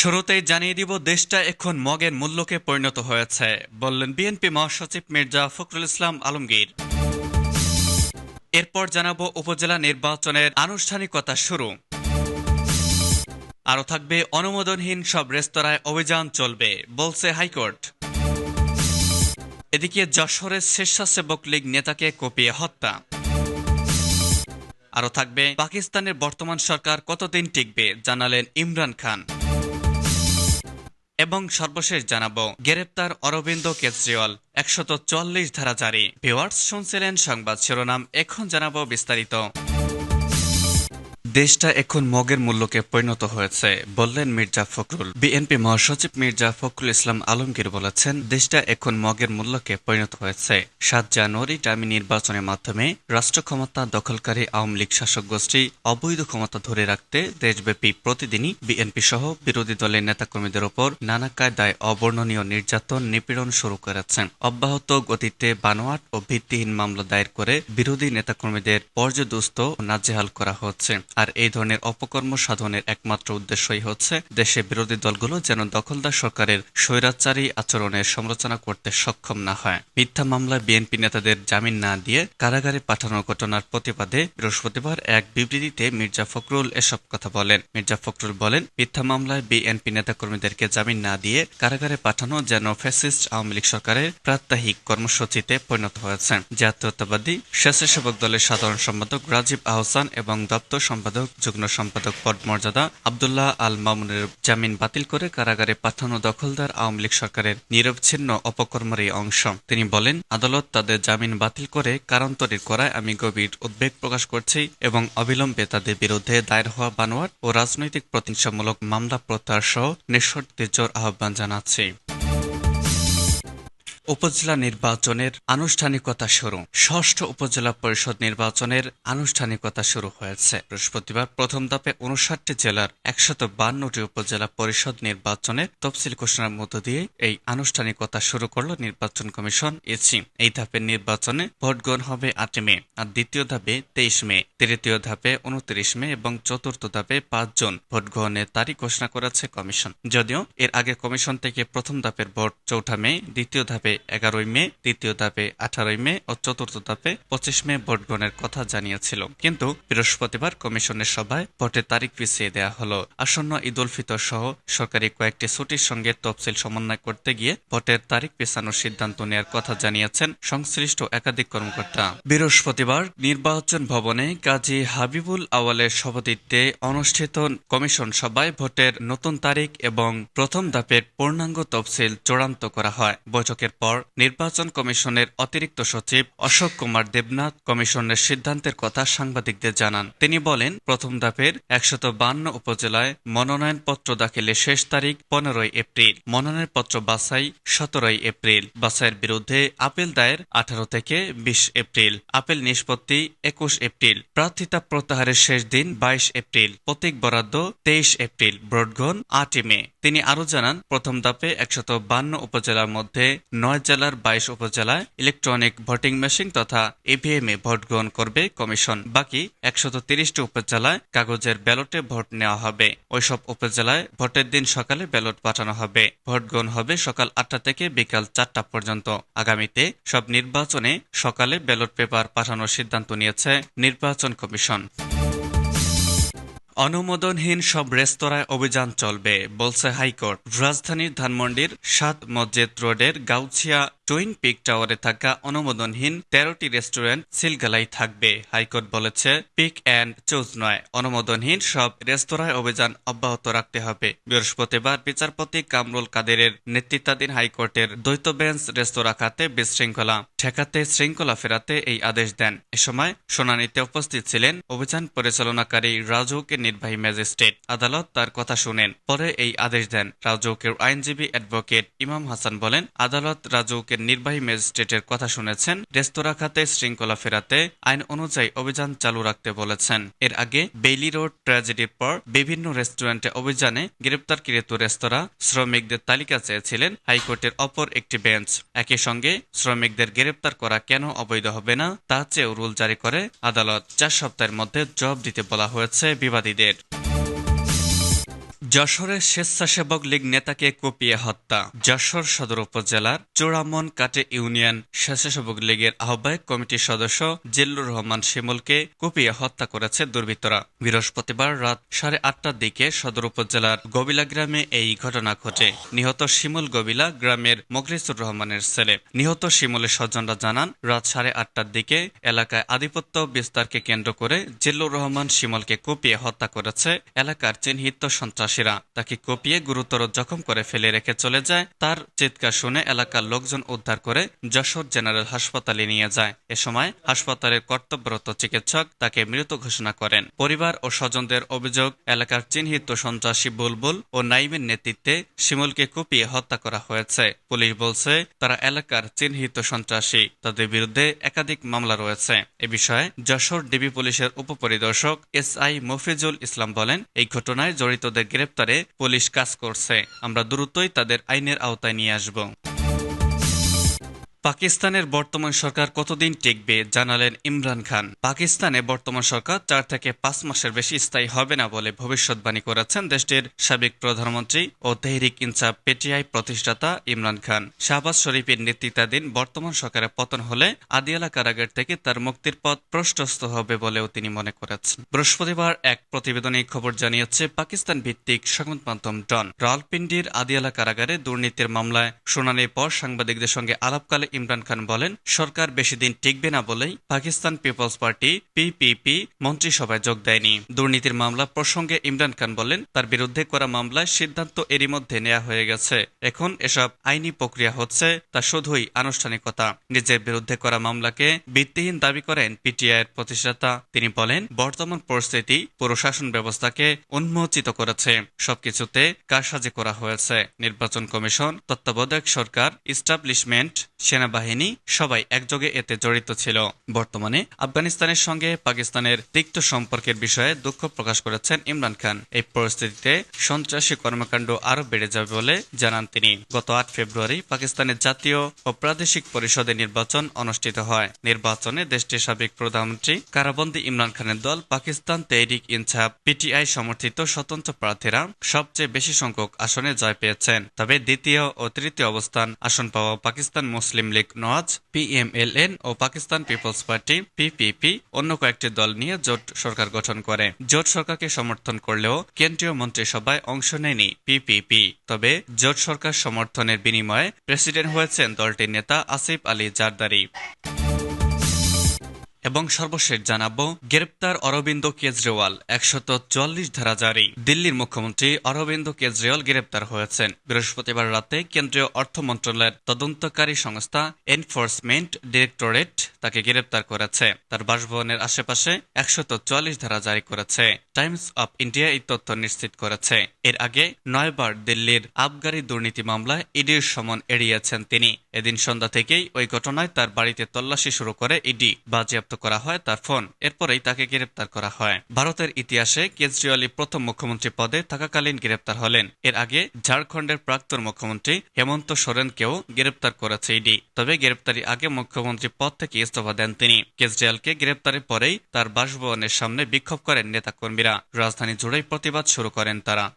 শুরুতেই জানিয়ে দিব, দেশটা এখন মগের মূল্যকে পরিণত হয়েছে। বললেন বিএনপি মহাসচিব মির্জা ফখরুল ইসলাম আলমগীর। এরপর জানাব উপজেলা নির্বাচনের আনুষ্ঠানিকতা শুরু। আরও থাকবে, অনুমোদনহীন সব রেস্তোরাঁয় অভিযান চলবে, বলছে হাইকোর্ট। এদিকে যশোরের স্বেচ্ছাসেবক লীগ নেতাকে কপিয়ে হত্যা। আরও থাকবে, পাকিস্তানের বর্তমান সরকার কতদিন টিকবে, জানালেন ইমরান খান। এবং সর্বশেষ জানাব, গ্রেপ্তার অরবিন্দ কেজরিওয়াল, একশত চল্লিশ ধারা জারি। ভিওয়ার্স শুনছিলেন সংবাদ শিরোনাম, এখন জানাব বিস্তারিত। দেশটা এখন মগের মূল্যকে পরিণত হয়েছে, বললেন মির্জা ফখরুল। বিএনপি মহাসচিব মির্জা ফখরুল ইসলাম আলমগীর বলেছেন, দেশটা এখন মগের মূল্যকে পরিণত হয়েছে। সাত জানুয়ারি ডামি নির্বাচনের মাধ্যমে রাষ্ট্র ক্ষমতা দখলকারী আওয়ামী লীগ শাসক গোষ্ঠী অবৈধ ক্ষমতা ধরে রাখতে দেশব্যাপী প্রতিদিনই বিএনপি সহ বিরোধী দলের নেতাকর্মীদের ওপর নানা কায়দায় অবর্ণনীয় নির্যাতন, নিপীড়ন শুরু করেছেন অব্যাহত গতিতে বানোয়াট ও ভিত্তিহীন মামলা দায়ের করে বিরোধী নেতাকর্মীদের পর্যদুস্ত নাজেহাল করা হচ্ছে। আর এই ধরনের অপকর্ম সাধনের একমাত্র উদ্দেশ্যই হচ্ছে দেশে বিরোধী দলগুলো যেন দখলদার সরকারের স্বৈরাচারী আচরণের সমালোচনা করতে সক্ষম না হয়। মিথ্যা মামলায় বিএনপি নেতাদের জামিন না দিয়ে কারাগারে পাঠানোর ঘটনার প্রতিবাদে বৃহস্পতিবার এক বিবৃতিতে মির্জা ফখরুল এসব কথা বলেন। মির্জা ফখরুল বলেন, মিথ্যা মামলায় বিএনপি নেতাকর্মীদেরকে জামিন না দিয়ে কারাগারে পাঠানো যেন ফ্যাসিস্ট আওয়ামী লীগ সরকারের প্রাত্যহিক কর্মসূচিতে পরিণত হয়েছে। জাতীয়তাবাদী স্বেচ্ছাসেবক দলের সাধারণ সম্পাদক রাজীব আহসান এবং দপ্তর সম্পাদক যুগ্ম সম্পাদক পদ মর্যাদা আবদুল্লাহ আল মামুনের জামিন বাতিল করে কারাগারে পাঠানো দখলদার আওয়ামী লীগ সরকারের নিরবচ্ছিন্ন অপকর্মের এই অংশ। তিনি বলেন, আদালত তাদের জামিন বাতিল করে কারান্তরিত করায় আমি গভীর উদ্বেগ প্রকাশ করছি এবং অবিলম্বে তাদের বিরুদ্ধে দায়ের হওয়া বানোয়ার ও রাজনৈতিক প্রতিষ্ঠামূলক মামলা প্রত্যাহার সহ নিঃশর্তের আহ্বান জানাচ্ছি। উপজেলা নির্বাচনের আনুষ্ঠানিকতা শুরু। ষষ্ঠ উপজেলা পরিষদ নির্বাচনের আনুষ্ঠানিকতা শুরু হয়েছে। বৃহস্পতিবার প্রথম ধাপে উনষাটটি জেলার একশত বান্নটি উপজেলা পরিষদ নির্বাচনের তফসিল ঘোষণার মধ্য দিয়ে এই আনুষ্ঠানিকতা শুরু করল নির্বাচন কমিশন এসি। এই ধাপের নির্বাচনে ভোট গ্রহণ হবে আট মে, আর দ্বিতীয় ধাপে তেইশ মে, তৃতীয় ধাপে উনত্রিশ মে এবং চতুর্থ ধাপে পাঁচ জন ভোট গ্রহণের তারিখ ঘোষণা করেছে কমিশন। যদিও এর আগে কমিশন থেকে প্রথম ধাপের ভোট চৌঠা মে, দ্বিতীয় ধাপে এগারোই মে তৃতীয় ধাপে আঠারোই মে ও চতুর্থ ধাপে পঁচিশ মে ভোট গ্রহণের কথা জানিয়েছিল। কিন্তু বৃহস্পতিবার কমিশনের সভায় ভোটের তারিখ পিছিয়ে দেওয়া হলো। আসন্ন ঈদ উল ফিতর সহ সরকারি কয়েকটি ছুটির সঙ্গে তফসিল সমন্বয় করতে গিয়ে ভোটের তারিখ পেছানোর সিদ্ধান্ত নেওয়ার কথা জানিয়েছেন সংশ্লিষ্ট একাধিক কর্মকর্তা। বৃহস্পতিবার নির্বাচন ভবনে কাজী হাবিবুল আওয়ালের সভাপতিত্বে অনুষ্ঠিত কমিশন সভায় ভোটের নতুন তারিখ এবং প্রথম ধাপের পূর্ণাঙ্গ তফসিল চূড়ান্ত করা হয়। বৈঠকের পর নির্বাচন কমিশনের অতিরিক্ত সচিব অশোক কুমার দেবনাথ কমিশনের সিদ্ধান্তের কথা সাংবাদিকদের জানান। তিনি বলেন, প্রথম ধাপের একশত বান্ন উপজেলায় মনোনয়নপত্র দাখিলের শেষ তারিখ পনেরোই এপ্রিল। মনোনয়নপত্র বাছাই সতেরোই এপ্রিল। বাছাইয়ের বিরুদ্ধে আপিল দায়ের আঠারো থেকে বিশ এপ্রিল। আপিল নিষ্পত্তি একুশ এপ্রিল। প্রার্থিতা প্রত্যাহারের শেষ দিন বাইশ এপ্রিল। প্রতীক বরাদ্দ তেইশ এপ্রিল। ভোটগ্রহণ আটই মে। তিনি আরও জানান, প্রথম ধাপে একশত বান্ন উপজেলার মধ্যে নয় জেলার বাইশ উপজেলায় ইলেকট্রনিক ভোটিং মেশিন তথা ইভিএম এ ভোট গ্রহণ করবে কমিশন। বাকি একশত তিরিশটি উপজেলায় কাগজের ব্যালটে ভোট নেওয়া হবে। ওইসব উপজেলায় ভোটের দিন সকালে ব্যালট পাঠানো হবে। ভোট গ্রহণ হবে সকাল আটটা থেকে বিকাল চারটা পর্যন্ত। আগামীতে সব নির্বাচনে সকালে ব্যালট পেপার পাঠানোর সিদ্ধান্ত নিয়েছে নির্বাচন কমিশন। অনুমোদনহীন সব রেস্তোরাঁয় অভিযান চলবে, বলছে হাইকোর্ট। রাজধানীর ধানমন্ডির সাত মসজিদ রোডের গাউছিয়া টুইন পিক টাওয়ারে থাকা অনুমোদনহীন তেরোটি রেস্টুরেন্ট সিলগালাই থাকবে। হাইকোর্ট বলেছে, পিক অ্যান্ড চুজ নয়, অনুমোদনহীন সব রেস্তোরাঁয় অভিযান অব্যাহত রাখতে হবে। বৃহস্পতিবার বিচারপতি কামরুল কাদেরের নেতৃত্বাধীন হাইকোর্টের দ্বৈত বেঞ্চ রেস্তোরাঁ খাতে বিশৃঙ্খলা, ঠেকাতে শৃঙ্খলা ফেরাতে এই আদেশ দেন। এ সময় শুনানিতে উপস্থিত ছিলেন অভিযান পরিচালনাকারী রাজউকের নির্বাহী ম্যাজিস্ট্রেট আদালত তার কথা শুনেন। পরে এই আদেশ দেন। রাজউকের আইনজীবী অ্যাডভোকেট ইমাম হাসান বলেন, আদালত রাজউকের নির্বাহী ম্যাজিস্ট্রেটের কথা শুনেছেন, রেস্তোরাঁ খাতে শৃঙ্খলা ফেরাতে আইন অনুযায়ী অভিযান চালু রাখতে বলেছেন। এর আগে বেইলি রোড ট্র্যাজেডির পর বিভিন্ন রেস্টুরেন্টে অভিযানে গ্রেপ্তারকৃত রেস্তোরাঁ শ্রমিকদের তালিকা চেয়েছিলেন হাইকোর্টের অপর একটি বেঞ্চ। একই সঙ্গে শ্রমিকদের গ্রেপ্তার করা কেন অবৈধ হবে না, তা চেয়েও রুল জারি করে আদালত। চার সপ্তাহের মধ্যে জবাব দিতে বলা হয়েছে did. যশোরের স্বেচ্ছাসেবক লীগ নেতাকে কুপিয়ে হত্যা। যশোর সদর উপজেলার চোরামন কাটে ইউনিয়ন স্বেচ্ছাসেবক লীগের আহ্বায়ক কমিটির সদস্য জিল্লুর রহমান শিমুলকে কুপিয়ে হত্যা করেছে দুর্বৃত্তরা। বৃহস্পতিবার রাত সাড়ে আটটার দিকে সদর উপজেলার গবিলা গ্রামে এই ঘটনা ঘটে। নিহত শিমুল গবিলা গ্রামের মখলিসুর রহমানের ছেলে। নিহত শিমুলের স্বজনরা জানান, রাত সাড়ে আটটার দিকে এলাকায় আধিপত্য বিস্তারকে কেন্দ্র করে জিল্লুর রহমান শিমলকে কুপিয়ে হত্যা করেছে এলাকার চিহ্নিত সন্ত্রাসীরা। তাকে কুপিয়ে গুরুতর জখম করে ফেলে রেখে চলে যায়। তার চিৎকার শুনে এলাকার লোকজন উদ্ধার করে যশোর জেনারেল হাসপাতালে নিয়ে যায়। এ সময় হাসপাতালের কর্তব্যরত চিকিৎসক তাকে মৃত ঘোষণা করেন। পরিবার ও স্বজনদের অভিযোগ, এলাকার চিহ্নিত সন্ত্রাসী বুলবুল ও নাইমের নেতৃত্বে শিমুলকে কুপিয়ে হত্যা করা হয়েছে। পুলিশ বলছে, তারা এলাকার চিহ্নিত সন্ত্রাসী। তাদের বিরুদ্ধে একাধিক মামলা রয়েছে। এ বিষয়ে যশোর ডিবি পুলিশের উপপরিদর্শক এস আই মফিজুল ইসলাম বলেন, এই ঘটনায় জড়িতদের গ্রেপ্তারে পুলিশ কাজ করছে। আমরা দ্রুতই তাদের আইনের আওতায় নিয়ে আসব। পাকিস্তানের বর্তমান সরকার কতদিন টিকবে জানালেন ইমরান খান। পাকিস্তানে বর্তমান সরকার চার থেকে পাঁচ মাসের বেশি স্থায়ী হবে না বলে ভবিষ্যৎবাণী করেছেন দেশটির সাবেক প্রধানমন্ত্রী ও তেহরিক ইনসাফ পেটিআই প্রতিষ্ঠাতা ইমরান খান। শাহবাজ শরীফের নেতৃত্বাধীন বর্তমান সরকারের পতন হলে আদিয়ালা কারাগার থেকে তার মুক্তির পথ প্রশস্ত হবে বলেও তিনি মনে করেছেন। বৃহস্পতিবার এক প্রতিবেদনে খবর জানিয়েছে পাকিস্তান ভিত্তিক সংবাদ মাধ্যম ডন। রালপিন্ডির আদিয়ালা কারাগারে দুর্নীতির মামলায় শুনানির পর সাংবাদিকদের সঙ্গে আলাপকালে ইমরান খান বলেন, সরকার বেশি দিন টিকবে না বলেই পাকিস্তান পিপলস পার্টি, পিপিপি, মন্ত্রিসভায় যোগ দেয়নি। দুর্নীতির মামলা প্রসঙ্গে ইমরান খান বলেন, তার বিরুদ্ধে করা মামলায় সিদ্ধান্ত এরই মধ্যে নেওয়া হয়ে গেছে। এখন এসব আইনি প্রক্রিয়া হচ্ছে, তা শুধুই আনুষ্ঠানিকতা। নিজের বিরুদ্ধে করা মামলাকে ভিত্তিহীন দাবি করেন পিটিআইয়ের প্রতিষ্ঠাতা। তিনি বলেন, বর্তমান পরিস্থিতি প্রশাসন ব্যবস্থাকে উন্মোচিত করেছে। সবকিছুতে কারসাজি করা হয়েছে। নির্বাচন কমিশন, তত্ত্বাবধায়ক সরকার, ইস্টাবলিশমেন্ট সেনাবাহিনী সবাই একযোগে এতে জড়িত ছিল। বর্তমানে আফগানিস্তানের সঙ্গে পাকিস্তানের তিক্ত সম্পর্কের বিষয়ে দুঃখ প্রকাশ করেছেন ইমরান খান। এই পরিস্থিতিতে সন্ত্রাসী কর্মকাণ্ড আরও বেড়ে যাবে বলে জানান তিনি। গত আট ফেব্রুয়ারি পাকিস্তানের জাতীয় ও প্রাদেশিক পরিষদের নির্বাচন অনুষ্ঠিত হয়। নির্বাচনে দেশটির সাবেক প্রধানমন্ত্রী কারাবন্দী ইমরান খানের দল পাকিস্তান তেহরিক ইনসাফ, পিটিআই সমর্থিত স্বতন্ত্র প্রার্থীরা সবচেয়ে বেশি সংখ্যক আসনে জয় পেয়েছেন। তবে দ্বিতীয় ও তৃতীয় অবস্থান আসন পাওয়া Pakistan Muslim League Nawaz PMLN ও পাকিস্তান পিপলস পার্টি পিপিপি অন্য কয়েকটি দল নিয়ে জোট সরকার গঠন করে। জোট সরকারকে সমর্থন করলেও কেন্দ্রীয় মন্ত্রিসভায় অংশ নেয়নি পিপিপি তবে জোট সরকার সমর্থনের বিনিময়ে প্রেসিডেন্ট হয়েছেন দলটির নেতা আসিফ আলী জারদারি। এবং সর্বশেষ জানাব, গ্রেপ্তার অরবিন্দ কেজরিওয়াল, একশত চুয়াল্লিশ ধারা জারি। দিল্লির মুখ্যমন্ত্রী অরবিন্দ কেজরিওয়াল গ্রেপ্তার হয়েছেন। বৃহস্পতিবার রাতে কেন্দ্রীয় অর্থ মন্ত্রণালয়ের তদন্তকারী সংস্থা এনফোর্সমেন্ট ডিরেক্টরেট তাকে গ্রেপ্তার করেছে। তার বাসভবনের আশেপাশে একশত চুয়াল্লিশ ধারা জারি করেছে। টাইমস অব ইন্ডিয়া এই তথ্য নিশ্চিত করেছে। এর আগে নয়বার দিল্লির আবগারি দুর্নীতি মামলায় ইডির সমন এড়িয়েছেন তিনি। এদিন সন্ধ্যা থেকেই ওই ঘটনায় তার বাড়িতে তল্লাশি শুরু করে ইডি। বাজেয়াপ্ত করা হয় তার ফোন। এরপরেই তাকে গ্রেপ্তার করা হয়। ভারতের ইতিহাসে কেজরিওয়ালি প্রথম মুখ্যমন্ত্রী পদে থাকাকালীন গ্রেপ্তার হলেন। এর আগে ঝাড়খণ্ডের প্রাক্তন মুখ্যমন্ত্রী হেমন্ত সোরেনকেও গ্রেপ্তার করেছে ইডি। তবে গ্রেপ্তারি আগে মুখ্যমন্ত্রী পদ থেকে ইস্তফা দেন তিনি। কেজরিওয়ালকে গ্রেপ্তারের পরেই তার বাসভবনের সামনে বিক্ষোভ করেন নেতাকর্মীরা। রাজধানী জুড়েই প্রতিবাদ শুরু করেন তারা।